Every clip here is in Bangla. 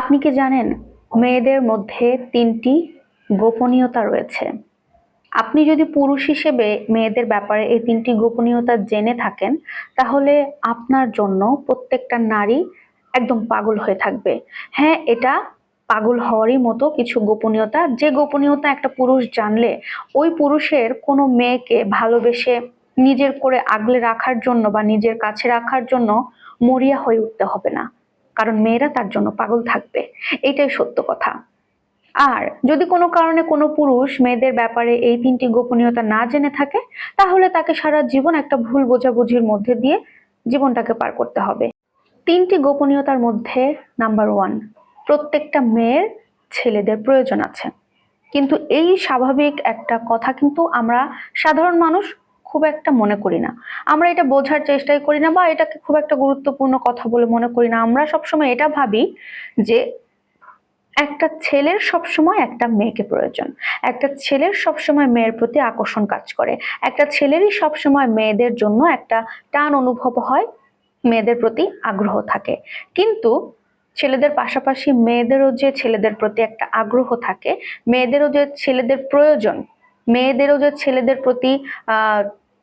আপনি কি জানেন, মেয়েদের মধ্যে তিনটি গোপনীয়তা রয়েছে। আপনি যদি পুরুষ হিসেবে মেয়েদের ব্যাপারে এই তিনটি গোপনীয়তা জেনে থাকেন, তাহলে আপনার জন্য প্রত্যেকটা নারী একদম পাগল হয়ে থাকবে। হ্যাঁ এটা পাগল হওয়ারই মতো কিছু গোপনীয়তা। যে গোপনীয়তা একটা পুরুষ জানলে, ওই পুরুষের কোনো মেয়েকে ভালোবেসে নিজের করে আগলে রাখার জন্য বা নিজের কাছে রাখার জন্য মরিয়া হয়ে উঠতে হবে না। কারণ মেয়েরা তার জন্য পাগল থাকবে। এটাই সত্য কথা। আর যদি কোনো কারণে কোনো পুরুষ মেয়েদের ব্যাপারে এই তিনটি গোপনীয়তা না জেনে থাকে, তাহলে তাকে সারা জীবন একটা ভুল বোঝাবুঝির মধ্যে দিয়ে জীবনটাকে পার করতে হবে। তিনটি গোপনীয়তার মধ্যে নাম্বার ওয়ান প্রত্যেকটা মেয়ের ছেলেদের প্রয়োজন আছে। কিন্তু এই স্বাভাবিক একটা কথা কিন্তু আমরা সাধারণ মানুষ খুব একটা মনে করি না। আমরা এটা বোঝার চেষ্টাই করি না বা এটাকে খুব একটা গুরুত্বপূর্ণ কথা বলে মনে করি না। আমরা সবসময় এটা ভাবি যে একটা ছেলের সবসময় একটা মেয়েকে প্রয়োজন। একটা ছেলের সবসময় মেয়ের প্রতি আকর্ষণ কাজ করে। একটা ছেলেরই সবসময় মেয়েদের জন্য একটা টান অনুভব হয়, মেয়েদের প্রতি আগ্রহ থাকে। কিন্তু ছেলেদের পাশাপাশি মেয়েদেরও যে ছেলেদের প্রতি একটা আগ্রহ থাকে, মেয়েদেরও যে ছেলেদের প্রয়োজন, মেয়েদেরও যে ছেলেদের প্রতি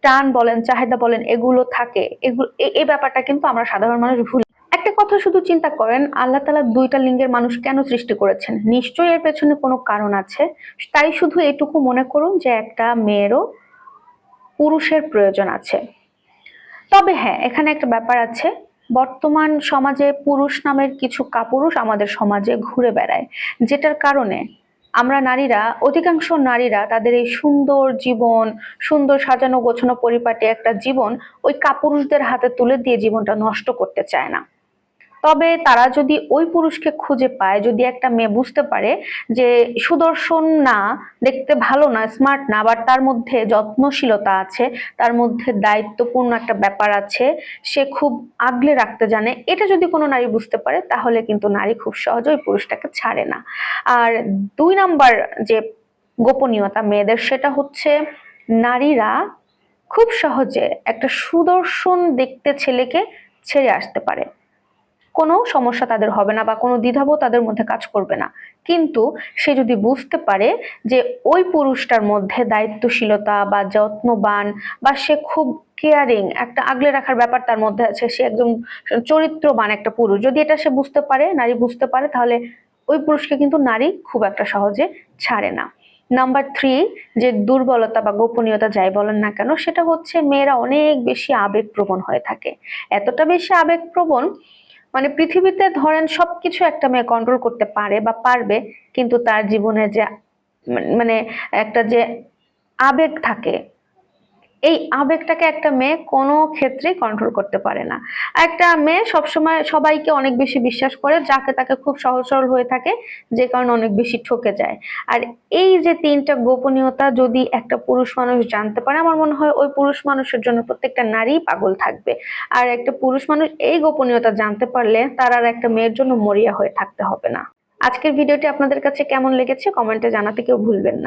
টান বলেন, চাহিদা বলেন, এগুলো থাকে। এগুলো এই ব্যাপারটা কিন্তু আমরা সাধারণ মানুষ ভুল। একটা কথা শুধু চিন্তা করেন, আল্লাহ তালা দুইটা লিঙ্গের মানুষ কেন সৃষ্টি করেছেন? নিশ্চয়ই এর পেছনে কোনো কারণ আছে। তাই শুধু এটুকু মনে করুন যে একটা মেয়েরও পুরুষের প্রয়োজন আছে। তবে হ্যাঁ এখানে একটা ব্যাপার আছে। বর্তমান সমাজে পুরুষ নামের কিছু কাপুরুষ আমাদের সমাজে ঘুরে বেড়ায়, যেটার কারণে আমরা নারীরা, অধিকাংশ নারীরা তাদের এই সুন্দর জীবন, সুন্দর সাজানো গোছানো পরিপাটি একটা জীবন ওই কাপুরুষদের হাতে তুলে দিয়ে জীবনটা নষ্ট করতে চায় না। তবে তারা যদি ওই পুরুষকে খুঁজে পায়, যদি একটা মেয়ে বুঝতে পারে যে সুদর্শন না, দেখতে ভালো না স্মার্ট না আবার তার মধ্যে যত্নশীলতা আছে, তার মধ্যে দায়িত্বপূর্ণ একটা ব্যাপার আছে, সে খুব আগলে রাখতে জানে, এটা যদি কোনো নারী বুঝতে পারে, তাহলে কিন্তু নারী খুব সহজে ওই পুরুষটাকে ছাড়ে না। আর দুই নাম্বার যে গোপনীয়তা মেয়েদের, সেটা হচ্ছে নারীরা খুব সহজে একটা সুদর্শন দেখতে ছেলেকে ছেড়ে আসতে পারে। কোনো সমস্যা তাদের হবে না বা কোনো দ্বিধাবোধ তাদের মধ্যে কাজ করবে না। কিন্তু সে যদি বুঝতে পারে যে ওই পুরুষটার মধ্যে দায়িত্বশীলতা বা যত্নবান বা সে খুব কেয়ারিং একটা আগলে রাখার ব্যাপার তার মধ্যে আছে, সে একদম চরিত্রবান একটা পুরুষ। যদি এটা সে বুঝতে পারে, নারী বুঝতে পারে, তাহলে ওই পুরুষকে কিন্তু নারী খুব একটা সহজে ছাড়ে না। নাম্বার থ্রি যে দুর্বলতা বা গোপনীয়তা যাই বলেন না কেন, সেটা হচ্ছে মেয়েরা অনেক বেশি আবেগপ্রবণ হয়ে থাকে। এতটা বেশি আবেগপ্রবণ মানে পৃথিবীতে ধরেন সবকিছু একটা মেয়ে কন্ট্রোল করতে পারে বা পারবে, কিন্তু তার জীবনে যে মানে একটা যে আবেগ থাকে এই আবেগটাকে একটা মেয়ে কোনো ক্ষেত্রেই কন্ট্রোল করতে পারে না। একটা মেয়ে সবসময় সবাইকে অনেক বেশি বিশ্বাস করে, যাকে তাকে খুব সহজ সরল হয়ে থাকে, যে কারণে অনেক বেশি ঠকে যায়। আর এই যে তিনটা গোপনীয়তা যদি একটা পুরুষ মানুষ জানতে পারে, আমার মনে হয় ওই পুরুষ মানুষের জন্য প্রত্যেকটা নারী পাগল থাকবে। আর একটা পুরুষ মানুষ এই গোপনীয়তা জানতে পারলে তার আর একটা মেয়ের জন্য মরিয়া হয়ে থাকতে হবে না। আজকের ভিডিওটি আপনাদের কাছে কেমন লেগেছে, কমেন্টে জানাতে কেউ ভুলবেন না।